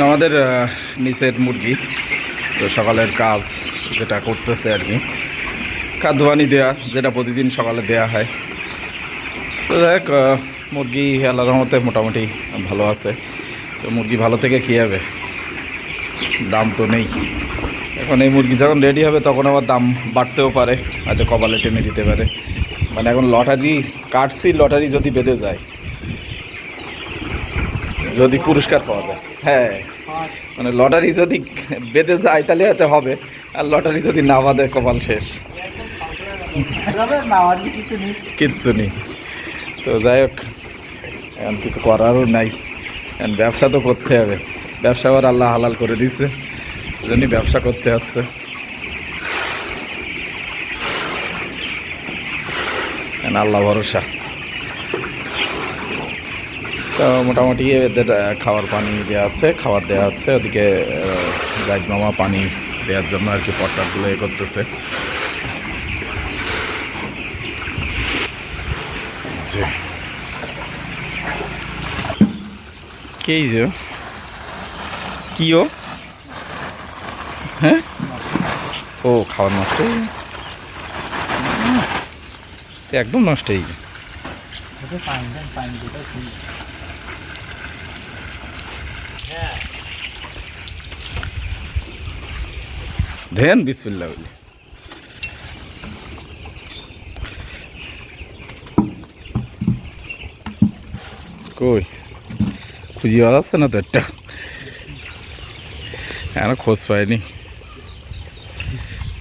আমাদের নিচের মুরগি। তো সকালের কাজ যেটা করতেছে আর কি। খাদ্য পানি দেওয়া যেটা প্রতিদিন সকালে দেয়া হয়। তো দেখ মুরগি আল্লাহ রহমতে মোটামুটি ভালো আছে। তো মুরগি ভালো থেকে কী হবে? দাম তো নেই। এখন এই মুরগি যখন রেডি হবে, তখন আবার দাম বাড়তেও পারে। হয়তো কপালে টেনে দিতে পারে। মানে এখন লটারি কাটছি, লটারি যদি বেঁধে যায়, যদি পুরস্কার পাওয়া যায়। হ্যাঁ। মানে লটারি যদি বেঁধে যায়, তাহলে হয়তো হবে। আর লটারি যদি না বাঁধে, কপাল শেষ। কিচ্ছু নেই। তো যাই হোক, এখন কিছু করারও নাই। এখন ব্যবসা তো করতে হবে। ব্যবসা আবার আল্লাহ হালাল করে দিচ্ছে জন্যই ব্যবসা করতে হচ্ছে। এখন আল্লাহ ভরসা। মোটামুটি এদের খাবার পানি দেওয়া হচ্ছে খাবার দেওয়া হচ্ছে ওদিকে মামা পানি দেওয়ার জন্য আর কি পট্টাগুলো এ করতেছে। কে যে? কি ও? হ্যাঁ? ও, খাওয়ার নষ্ট? একদম নষ্ট হয়ে গেছে। ওটা দেন কই? খুঁজি পাওয়া যাচ্ছে না তো একটা? এখনও খোঁজ পাইনি।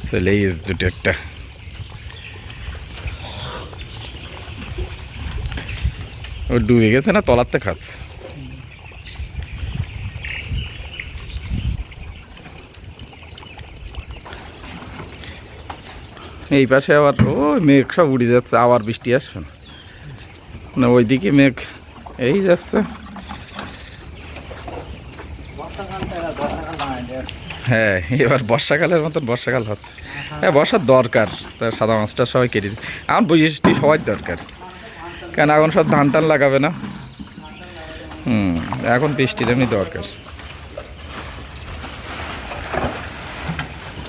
চলে গেছে দুটো একটা। ও ডুবে গেছে না, তলাতে খাচ্ছে? এই পাশে আবার ও মেঘ সব উড়ে যাচ্ছে, আবার বৃষ্টি আসবে না। ওইদিকে মেঘ, এই যাচ্ছে। হ্যাঁ এবার বর্ষাকালের মতন বর্ষাকাল হচ্ছে। হ্যাঁ বর্ষার দরকার, তা সাদা মাছটা সবাই কেটে এখন বৃষ্টি সবাই দরকার। কেন এখন সব ধান টান লাগাবে না। হুম, এখন বৃষ্টির এমনি দরকার।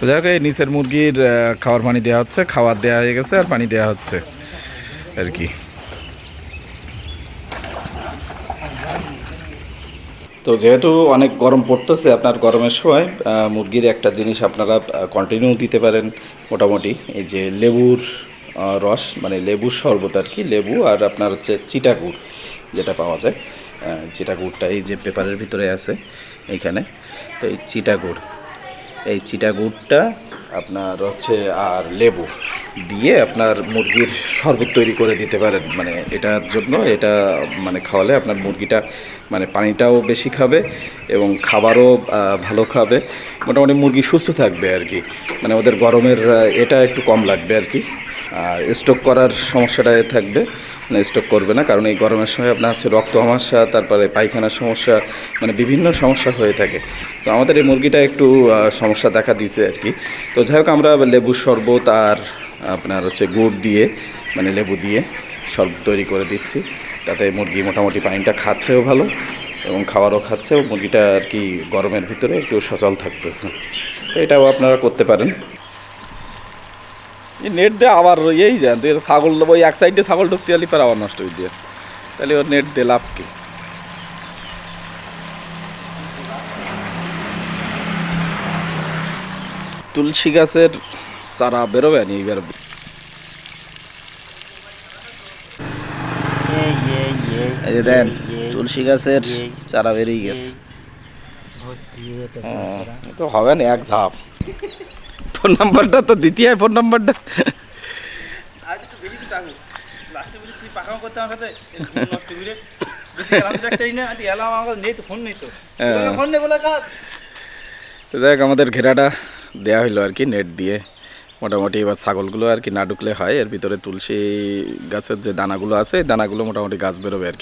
তো যাই হোক, এই নিচের মুরগির খাওয়ার পানি দেওয়া হচ্ছে, খাওয়ার দেওয়া হয়ে গেছে আর পানি দেওয়া হচ্ছে আর কি। তো যেহেতু অনেক গরম পড়তেছে আপনার গরমের সময় মুরগির একটা জিনিস আপনারা কন্টিনিউ দিতে পারেন মোটামুটি। এই যে লেবুর রস মানে লেবুর শরবত আর কি, লেবু আর আপনার হচ্ছে চিটাগুড় যেটা পাওয়া যায়। চিটাগুড়টা এই যে পেপারের ভিতরে আছে, এইখানে। তো এই চিটাগুড়। এই চিটা গুড়টা আপনার হচ্ছে আর লেবু দিয়ে আপনার মুরগির শরবত তৈরি করে দিতে পারেন। মানে এটার জন্য এটা মানে খাওয়ালে আপনার মুরগিটা মানে পানিটাও বেশি খাবে এবং খাবারও ভালো খাবে। মোটামুটি মুরগি সুস্থ থাকবে আর কি। মানে ওদের গরমের এটা একটু কম লাগবে আর কি। আর স্টক করার সমস্যাটা থাকবে। মানে স্টক করবে না, কারণ এই গরমের সময় আপনার হচ্ছে রক্ত সমস্যা তারপরে পায়খানার সমস্যা মানে বিভিন্ন সমস্যা হয়ে থাকে। তো আমাদের এই মুরগিটা একটু সমস্যা দেখা দিয়েছে আর কি। তো যাই হোক, আমরা লেবুর শরবত আর আপনার হচ্ছে গুড় দিয়ে মানে লেবু দিয়ে শরবত তৈরি করে দিচ্ছি। তাতে মুরগি মোটামুটি পানিটা খাচ্ছেও ভালো এবং খাবারও খাচ্ছে। মুরগিটা আর কি গরমের ভিতরে একটু সচল থাকতেছে। তো এটাও আপনারা করতে পারেন। নেট দিয়ে আবার এই যান তুই ছাগল ওই এক সাইডে ছাগল ঢুকতে গেলি পর আবার নষ্ট হয়ে দিয়ে তাহলে ওর নেট দিয়ে লাভ কি? তুলসী গাছের চারা বেরোবে নি এইবার এই যে দেন তুলসী গাছের চারা বেরিয়ে গেছে হ্যাঁ, এ তো হবে না এক ঝাপ। ফোন নাম্বারটা তো দিতে হয় ফোন নাম্বারটা তো হ্যাঁ। তো যাই আমাদের ঘেরাটা দেওয়া হইল আর কি নেট দিয়ে। মোটামুটি এবার ছাগলগুলো আর কি না ঢুকলে হয় এর ভিতরে তুলসী গাছের যে দানাগুলো আছে দানাগুলো মোটামুটি গাছ বেরোবে আর কি।